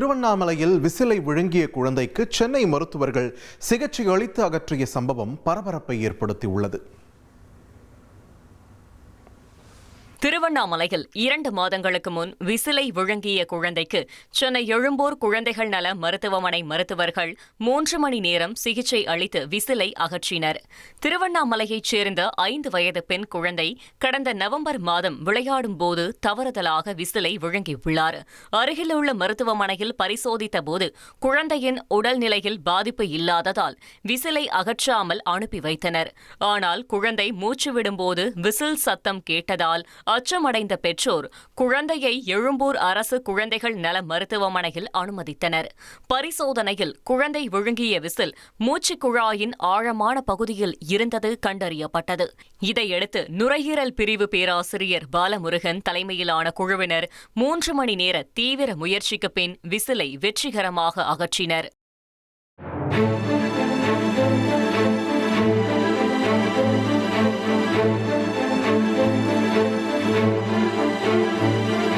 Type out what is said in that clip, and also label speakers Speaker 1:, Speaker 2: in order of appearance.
Speaker 1: திருவண்ணாமலையில் விசிலை விழுங்கிய குழந்தைக்கு சென்னை மருத்துவர்கள் சிகிச்சை அளித்து அகற்றிய சம்பவம் பரபரப்பை ஏற்படுத்தியுள்ளது.
Speaker 2: திருவண்ணாமலையில் இரண்டு மாதங்களுக்கு முன் விசிலை விழுங்கிய குழந்தைக்கு சென்னை எழும்பூர் குழந்தைகள் நல மருத்துவமனை மருத்துவர்கள் மூன்று மணி நேரம் சிகிச்சை அளித்து விசிலை அகற்றினர். திருவண்ணாமலையைச் சேர்ந்த ஐந்து வயது பெண் குழந்தை கடந்த நவம்பர் மாதம் விளையாடும் போது தவறுதலாக விசிலை விழுங்கியுள்ளார். அருகிலுள்ள மருத்துவமனையில் பரிசோதித்த போது குழந்தையின் உடல்நிலையில் பாதிப்பு இல்லாததால் விசிலை அகற்றாமல் அனுப்பி வைத்தனர். ஆனால் குழந்தை மூச்சு விடும்போது விசில் சத்தம் கேட்டதால் அச்சமடைந்த பெற்றோர் குழந்தையை எழும்பூர் அரசு குழந்தைகள் நல மருத்துவமனையில் அனுமதித்தனர். பரிசோதனையில் குழந்தை விழுங்கிய விசில் மூச்சுக் குழாயின் ஆழமான பகுதியில் இருந்தது கண்டறியப்பட்டது. இதையடுத்து நுரையீரல் பிரிவு பேராசிரியர் பாலமுருகன் தலைமையிலான குழுவினர் மூன்று மணி நேர தீவிர முயற்சிக்கு பின் விசிலை வெற்றிகரமாக அகற்றினர்.